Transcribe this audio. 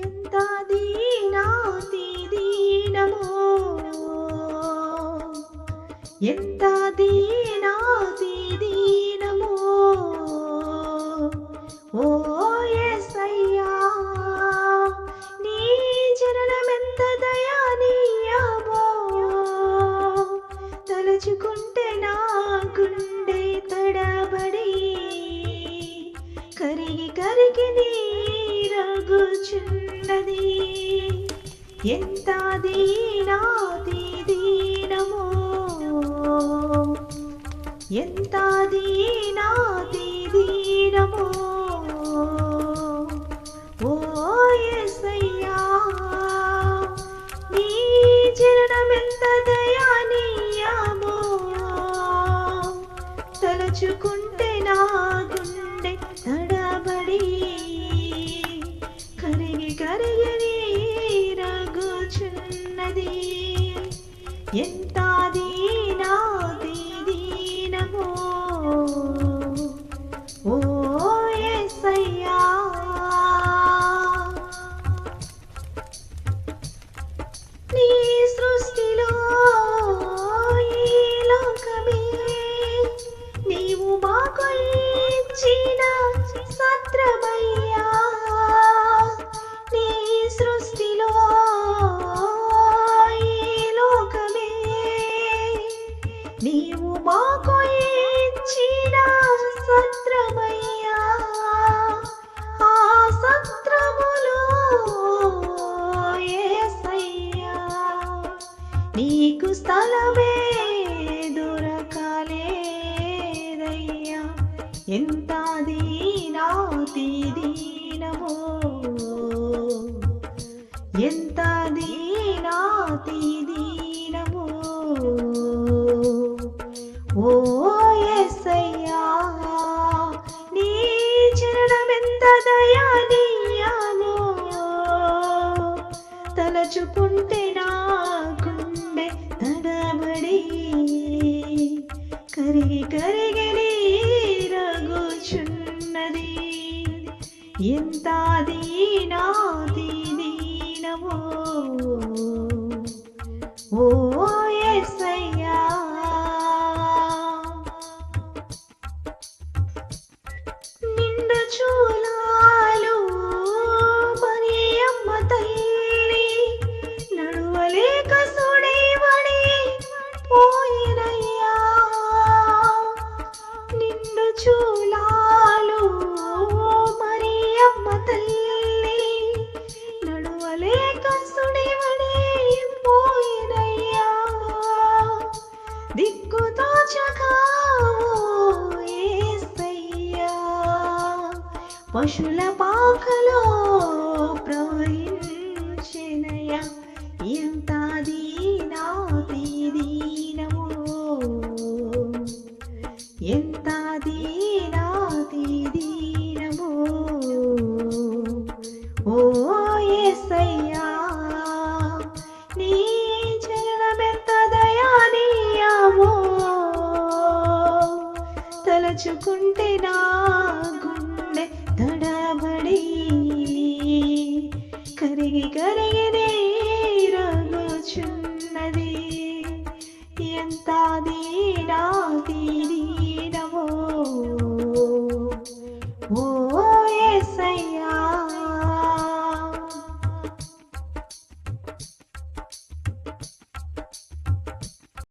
ఎంత దీనాతి దీనమో ఎంత దీనాతి దీనమో ఎంత దీనాతి దీనమో ఎంత దీనాతి దీనమో ఓ ఎసయ్యా నీ జననమెంత దయానీయమో తలచుకుంటే నా ఎంత దీనాది నీకు స్థలమే ఎంత దీనాతి దీనమో ఎంత దీనాతి good. పశుల పాకలో ప్రవహించినయ? ఎంత దీనాతి దీనము ఎంత దీనాతి దీనము ఓ యేసయ్యా నీ చరణమెంత దయానీయమో. తలచుకుంటే నా నీరగుచున్నది ఎంత దీనాతి